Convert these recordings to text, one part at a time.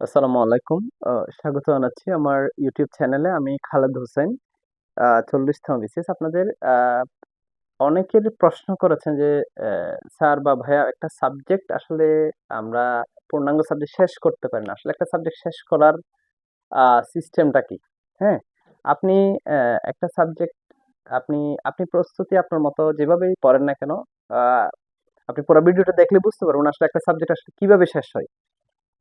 আসসালামু আলাইকুম। স্বাগত জানাচ্ছি আমার ইউটিউব চ্যানেলে আমি খালেদ হোসেন। চল্লিশতম বিসিএস আপনাদের অনেকের প্রশ্ন করেছেন যে স্যার বা ভাইয়া, একটা সাবজেক্ট আসলে আমরা পূর্ণাঙ্গ সাবজেক্ট শেষ করতে পারি না। আসলে একটা সাবজেক্ট শেষ করার সিস্টেমটা কি? হ্যাঁ? আপনি একটা সাবজেক্ট আপনি আপনি প্রস্তুতি আপনার মতো যেভাবেই পড়েন না কেন আপনি পুরো ভিডিওটা দেখলে বুঝতে পারবেন আসলে একটা সাবজেক্ট আসলে কীভাবে শেষ হয়।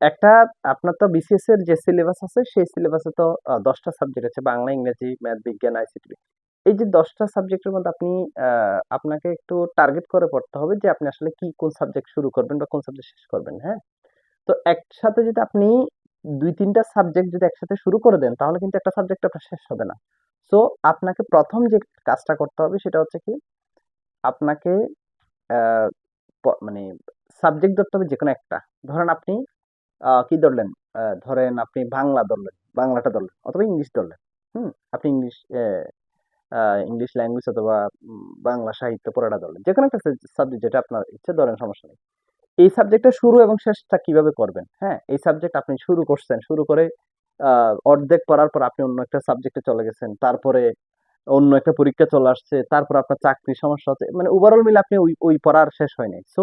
একটা আপনার তো বিসিএস এর যে সিলেবাস আছে, সেই সিলেবাসে তো দশটা সাবজেক্ট আছে, বাংলা, ইংরেজি ম্যাথ বিজ্ঞান আইসিটি এই যে দশটা সাবজেক্টের মধ্যে আপনি আপনাকে একটু টার্গেট করে পড়তে হবে যে আপনি আসলে কি কোন সাবজেক্ট শুরু করবেন বা কোন সাবজেক্ট শেষ করবেন হ্যাঁ? তো একসাথে যদি আপনি দুই, তিনটা সাবজেক্ট যদি একসাথে শুরু করে দেন, তাহলে কিন্তু একটা সাবজেক্ট আপনার শেষ হবে না। সো আপনাকে প্রথম যে কাজটা করতে হবে সেটা হচ্ছে কি, আপনাকে মানে সাবজেক্ট ধরতে হবে যে কোনো একটা। ধরেন আপনি কি ধরলেন? ধরেন আপনি বাংলা ধরলেন, বাংলাটা ধরলেন, অথবা ইংলিশ ধরলেন, হুম? আপনি ইংলিশ ইংলিশ ল্যাঙ্গুয়েজ অথবা বাংলা সাহিত্য পড়াটা ধরলেন যে কোনো একটা সাবজেক্ট যেটা আপনার ইচ্ছে, ধরেন সমস্যা নেই। এই সাবজেক্টের শুরু এবং শেষটা কীভাবে করবেন হ্যাঁ? এই সাবজেক্ট আপনি শুরু করছেন, শুরু করে অর্ধেক পড়ার পর আপনি অন্য একটা সাবজেক্টে চলে গেছেন, তারপরে অন্য একটা পরীক্ষা চলে আসছে, তারপর আপনার চাকরির সমস্যা হচ্ছে মানে ওভারঅল মিলে আপনি ওই ওই পড়ার শেষ হয়নি সো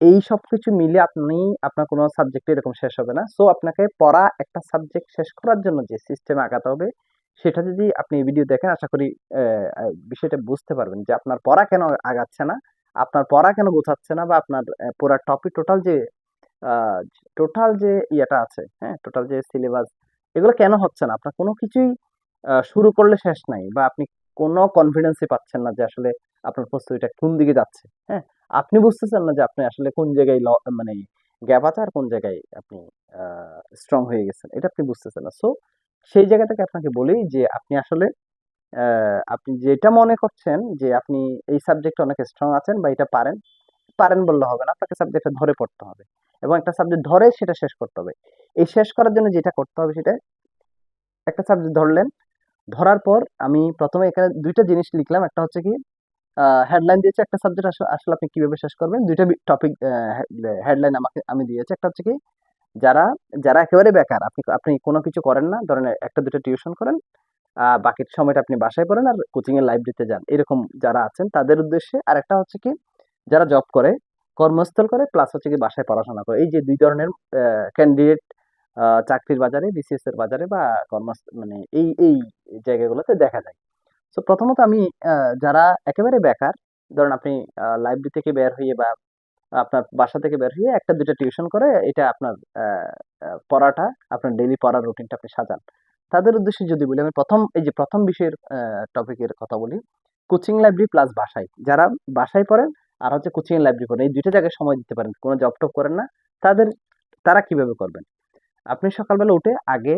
এই সবকিছু মিলে আপনি, আপনার কোনো সাবজেক্ট এরকম শেষ হবে না। সো আপনাকে পড়া একটা সাবজেক্ট শেষ করার জন্য যে সিস্টেমে আগাতে হবে, সেটা যদি আপনি এই ভিডিও দেখেন, আশা করি বিষয়টা বুঝতে পারবেন যে আপনার পড়া কেন আগাচ্ছে না, আপনার পড়া কেন গোছাচ্ছে না, বা আপনার পুরা টপিক টোটাল যে টোটাল যে ইয়েটা আছে হ্যাঁ টোটাল যে সিলেবাস এগুলো কেন হচ্ছে না? আপনার কোনো কিছুই শুরু করলে শেষ নাই, বা আপনি কোনো কনফিডেন্সই পাচ্ছেন না যে আসলে আপনার প্রস্তুতিটা কোন দিকে যাচ্ছে হ্যাঁ। আপনি বুঝতেছেন না যে আপনি আসলে কোন জায়গায় মানে আছে আর কোন জায়গায় আপনি স্ট্রং হয়ে গেছেন? এটা আপনি বুঝতেছেন না। সো সেই জায়গা থেকে আপনাকে বলি যে আপনি আসলে আপনি যেটা মনে করছেন যে আপনি এই সাবজেক্টে অনেক স্ট্রং আছেন বা এটা পারেন পারেন বললে হবে না। আপনাকে সাবজেক্টটা ধরে পড়তে হবে এবং একটা সাবজেক্ট ধরে সেটা শেষ করতে হবে। এই শেষ করার জন্য যেটা করতে হবে সেটা, একটা সাবজেক্ট ধরলেন, ধরার পর আমি প্রথমে এখানে দুইটা জিনিস লিখলাম। একটা হচ্ছে কি হেডলাইন দিয়েছে একটা সাবজেক্ট আসলে আপনি কীভাবে শেষ করবেন? দুইটা টপিক হেডলাইন আমাকে, আমি দিয়েছি। একটা হচ্ছে কি, যারা যারা একেবারে বেকার, আপনি আপনি কোনো কিছু করেন না, ধরেন একটা দুটো টিউশন করেন বাকি সময়টা আপনি বাসায় পড়েন আর কোচিং এর লাইব্রেরিতে যান। এরকম যারা আছেন, তাদের উদ্দেশ্যে আর একটা হচ্ছে কি, যারা জব করে, কর্মস্থল করে প্লাস হচ্ছে কি বাসায় পড়াশোনা করে। এই যে দুই ধরনের ক্যান্ডিডেট চাকরির বাজারে বিসিএস এর বাজারে বা কর্মস্থ মানে এই এই জায়গাগুলোতে দেখা যায়। তো প্রথমত আমি যারা একেবারে বেকার, ধরেন আপনি লাইব্রেরি থেকে বের হয়ে বা আপনার বাসা থেকে বের হয়ে একটা, দুইটা টিউশন করে এটা আপনার পড়াটা, আপনার ডেইলি পড়ার রুটিনটা আপনি সাজান। তাদের উদ্দেশ্যে যদি বলি, আমি প্রথম, এই যে প্রথম বিষয়ের টপিকের কথা বলি কোচিং লাইব্রেরি প্লাস বাসায়। যারা বাসায় পড়েন আর হচ্ছে কোচিং লাইব্রেরি পড়েন এই দুইটা জায়গায় সময় দিতে পারেন, কোনো জব টপ করেন না, তাদের, তারা কীভাবে করবেন? আপনি সকালবেলা উঠে আগে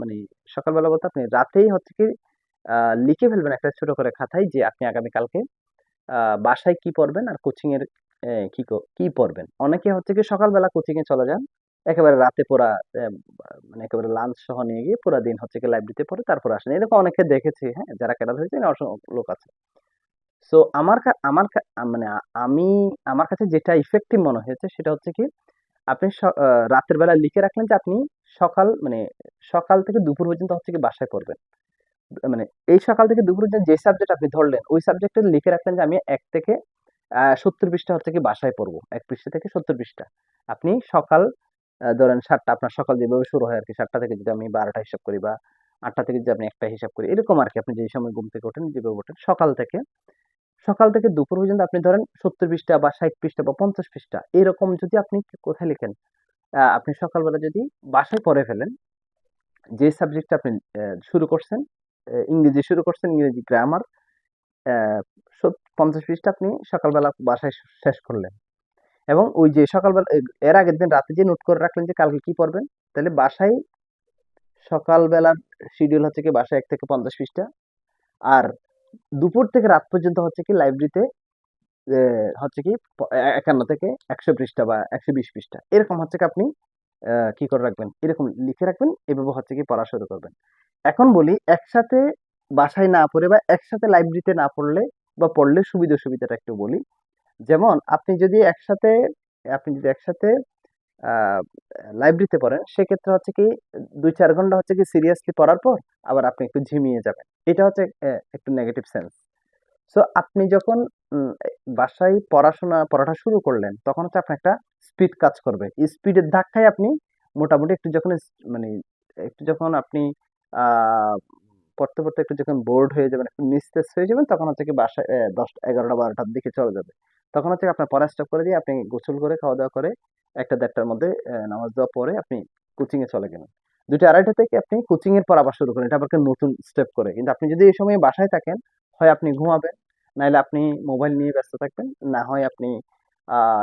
মানে সকালবেলা বলতে আপনি রাতেই হচ্ছে কি লিখে ফেলবেন একটা ছোট করে খাতায় যে আপনি আগামীকালকে বাসায় কি পড়বেন আর কোচিং এর কি কি পড়বেন। অনেকে হচ্ছে কি সকালবেলা কোচিং এ চলে যান, একেবারে রাতে পড়া মানে একেবারে লাঞ্চ সহ নিয়ে গিয়ে পুরা দিন হচ্ছে কি লাইব্রেরিতে পড়ে, তারপর আসেন। এরকম অনেকে দেখেছি হ্যাঁ যারা ক্যাডার হয়েছে অসংখ্য লোক আছে। সো আমার আমার মানে আমি, আমার কাছে যেটা ইফেক্টিভ মনে হয়েছে, সেটা হচ্ছে কি, আপনি রাতের বেলা লিখে রাখলেন যে আপনি সকাল মানে সকাল থেকে দুপুর পর্যন্ত হচ্ছে কি বাসায় পড়বেন। মানে এই সকাল থেকে দুপুর পর্যন্ত যে সাবজেক্ট আপনি ধরলেন, ওই সাবজেক্টে লিখে রাখলেন যে আমি এক থেকে সত্তর পৃষ্ঠা হচ্ছে কি বাসায় পড়ব। এক পৃষ্ঠা থেকে সত্তর পৃষ্ঠা। আপনি সকাল ধরেন সাতটা, আপনার সকাল যেভাবে শুরু হয় আর কি সাতটা থেকে যদি আমি বারোটা হিসাব করি বা আটটা থেকে যদি আপনি একটা হিসাব করি, এরকম আর কি আপনি যে সময় ঘুম থেকে ওঠেন, যেভাবে ওঠেন, সকাল থেকে সকাল থেকে দুপুর পর্যন্ত আপনি ধরেন সত্তর পৃষ্ঠা বা ষাট পৃষ্ঠা বা পঞ্চাশ পৃষ্ঠা, এরকম যদি আপনি কোথায় লিখেন আপনি সকালবেলা যদি বাসায় পড়ে ফেলেন, যে সাবজেক্টটা আপনি শুরু করছেন ইংরেজি শুরু করছেন ইংরেজি গ্রামার পঞ্চাশ পৃষ্ঠা আপনি সকালবেলা বাসায় শেষ করলেন। এবং ওই যে সকালবেলা এর আগের দিন রাতে যে নোট করে রাখলেন যে কালকে কি পড়বেন, তাহলে বাসায় সকালবেলার শিডিউল হচ্ছে কি বাসায় এক থেকে পঞ্চাশ পৃষ্ঠা, আর দুপুর থেকে রাত পর্যন্ত হচ্ছে কি লাইব্রেরিতে হচ্ছে কি একান্ন থেকে একশো পৃষ্ঠা বা একশো বিশ পৃষ্ঠা। এরকম হচ্ছে কি আপনি কি করে রাখবেন? এরকম লিখে রাখবেন, এভাবে হচ্ছে কি পড়া শুরু করবেন। এখন বলি, একসাথে বাসায় না পড়ে বা একসাথে লাইব্রেরিতে না পড়লে বা পড়লে সুবিধা সুবিধাটা একটু বলি। যেমন আপনি যদি একসাথে, আপনি যদি একসাথে লাইব্রেরিতে পড়েন, সেক্ষেত্রে হচ্ছে কি দুই চার ঘণ্টা হচ্ছে কি সিরিয়াসলি পড়ার পর আবার আপনি একটু ঝিমিয়ে যাবেন। এটা হচ্ছে একটু নেগেটিভ সেন্স সো আপনি যখন বাসায় পড়াশোনা, পড়াটা শুরু করলেন, তখন হচ্ছে আপনার একটা স্পিড কাজ করবে। স্পিডের ধাক্কায় আপনি মোটামুটি একটু যখন মানে একটু যখন আপনি পড়তে পড়তে একটু যখন বোর্ড হয়ে যাবেন, একটু নিস্তেজ হয়ে যাবেন, তখন হচ্ছে কি বাসায় দশটা এগারোটা, বারোটার দিকে চলে যাবে। তখন হচ্ছে আপনার পড়া স্টপ করে দিয়ে আপনি গোসল করে খাওয়া দাওয়া করে একটা দেড়টার মধ্যে নামাজ দেওয়া পরে আপনি কোচিং এ চলে গেলেন। দুটো আড়াইটা থেকে আপনি কোচিং এর পর আবার শুরু করেন। এটা আবার নতুন স্টেপ করে। কিন্তু আপনি যদি এই সময় বাসায় থাকেন, হয় আপনি ঘুমাবেন, নাহলে আপনি মোবাইল নিয়ে ব্যস্ত থাকবেন, না হয় আপনি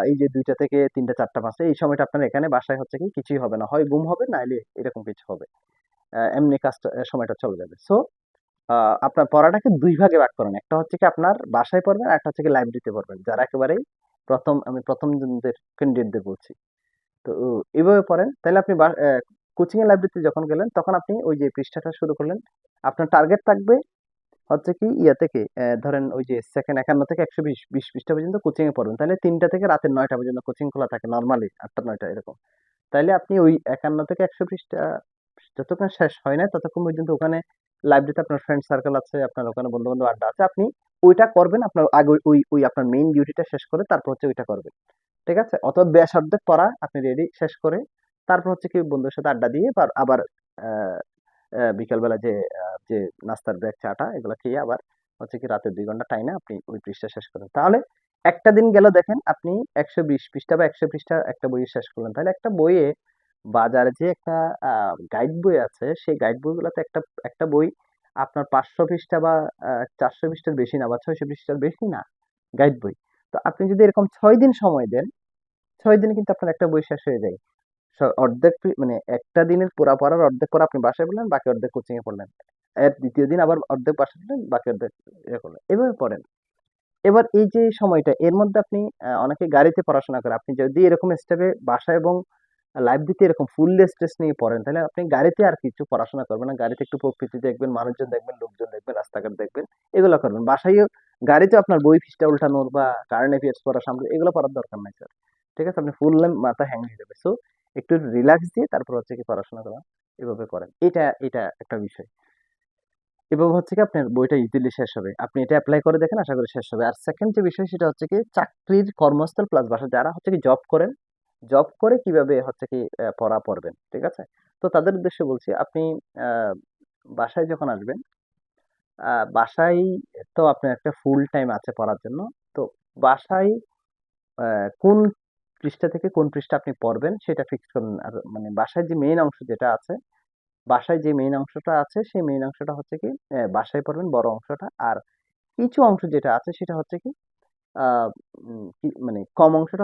এই যে দুইটা থেকে তিনটা, চারটা পাঁচটা, এই সময়টা আপনার এখানে বাসায় হচ্ছে কি কিছুই হবে না। হয় ঘুম হবে, নাহলে এরকম কিছু হবে। এমনি কাজটা সময়টা চলে যাবে। সো আপনার পড়াটাকে দুই ভাগে ভাগ করেন। একটা হচ্ছে কি আপনার বাসায় পড়বেন একটা হচ্ছে কি লাইব্রেরিতে পড়বেন। যারা একেবারেই প্রথম, আমি প্রথম জনদের ক্যান্ডিডেটদের বলছি। তো এইভাবে পড়েন। তাহলে আপনি কোচিং এর লাইব্রেরিতে যখন গেলেন, তখন আপনি ওই যে পৃষ্ঠাটা শুরু করলেন, আপনার টার্গেট থাকবে হচ্ছে কি ইয়া থেকে ধরেন ওই যে সেকেন্ড একান্ন থেকে একশো বিশ বিশ পৃষ্ঠা পর্যন্ত কোচিং এ পড়বেন। তাহলে তিনটা থেকে রাতের নয়টা পর্যন্ত কোচিং খোলা থাকে নর্মালি আটটা, নয়টা, এরকম। তাইলে আপনি ওই একান্ন থেকে একশো পৃষ্ঠা যতক্ষণ শেষ হয় না, ততক্ষণ পর্যন্ত ওখানে লাইব্রেরিতে আপনার ফ্রেন্ড সার্কেল আছে, আপনার ওখানে বন্ধু বান্ধব আড্ডা আছে, আপনি ওইটা করবেন, আপনার আগে ওই- ওই আপনার মেইন ডিউটিটা শেষ করে তারপর হচ্ছে ওইটা করবেন। ঠিক আছে? অথবা ব্যাস অর্ধেক পড়া, আপনি রেডি শেষ করে তারপর হচ্ছে কি বন্ধুর সাথে আড্ডা দিয়ে আবার বিকালবেলা যে যে নাস্তার ব্রেক চাটা, এগুলো খেয়ে আবার হচ্ছে কি রাতে দুই ঘণ্টা টাইমে আপনি ওই পৃষ্ঠা শেষ করেন। তাহলে একটা দিন গেল দেখেন, আপনি একশো বিশ পৃষ্ঠা বা একশো পৃষ্ঠা একটা বই শেষ করলেন। তাহলে একটা বইয়ে বাজারে যে একটা গাইড বই আছে, সেই গাইড বইগুলোতে একটা একটা বই আপনার পাঁচশো পৃষ্ঠা বা চারশো পৃষ্ঠার বেশি না বা ছয়শো পৃষ্ঠার বেশি না গাইড বই। তো আপনি যদি এরকম ছয় দিন সময় দেন, ছয় দিনে কিন্তু আপনার একটা বই শেষ হয়ে যায়। অর্ধেক মানে একটা দিনের পুরা পড়ার অর্ধেক পড়া আপনি বাসায় পড়লেন, বাকি অর্ধেক কোচিংয়ে পড়লেন। এর দ্বিতীয় দিন আবার অর্ধেক বাসায় পড়লেন, বাকি অর্ধেক ইয়ে করলেন। এভাবে পড়েন। এবার এই যে সময়টা, এর মধ্যে আপনি অনেকে গাড়িতে পড়াশোনা করে, আপনি যদি এরকম স্টেপে বাসা এবং লাইব্রেরিতে এরকম ফুল স্ট্রেস নিয়ে পড়েন, তাহলে আপনি গাড়িতে আর কিছু পড়াশোনা করবেন না। গাড়িতে একটু প্রকৃতি দেখবেন, মানুষজন দেখবেন, লোকজন দেখবেন, রাস্তাঘাট দেখবেন, এগুলো করবেন। বাসায়ও গাড়িতে আপনার বই পৃষ্ঠা উল্টানোর বা কারেন্ট অ্যাফেয়ার্স পড়া সামনে এগুলো পড়ার দরকার নাই স্যার ঠিক আছে, আপনি ফুল মাথা হ্যাং হয়ে যাবে। সো একটু রিল্যাক্স দিয়ে তারপর হচ্ছে কি পড়াশোনা করা, এভাবে করেন। এটা এটা একটা বিষয়। এভাবে হচ্ছে কি আপনার বইটা ইজিলি শেষ হবে। আপনি এটা অ্যাপ্লাই করে দেখেন, আশা করি শেষ হবে। আর সেকেন্ড যে বিষয়, সেটা হচ্ছে কি চাকরির কর্মস্থল প্লাস বাসা যারা হচ্ছে কি জব করেন জব করে কীভাবে হচ্ছে কি পড়া পড়বেন, ঠিক আছে? তো তাদের উদ্দেশ্যে বলছি, আপনি বাসায় যখন আসবেন বাসায় তো আপনার একটা ফুল টাইম আছে পড়ার জন্য, তো বাসায় কোন পৃষ্ঠা থেকে কোন পৃষ্ঠা আপনি পড়বেন সেটা ফিক্স করুন। আর মানে বাসায় যে মেইন অংশ যেটা আছে, বাসায় যে মেইন অংশটা আছে, সেই মেইন অংশটা হচ্ছে কি বাসায় পড়বেন, বড় অংশটা। আর কিছু অংশ যেটা আছে, সেটা হচ্ছে কি মানে কম অংশটা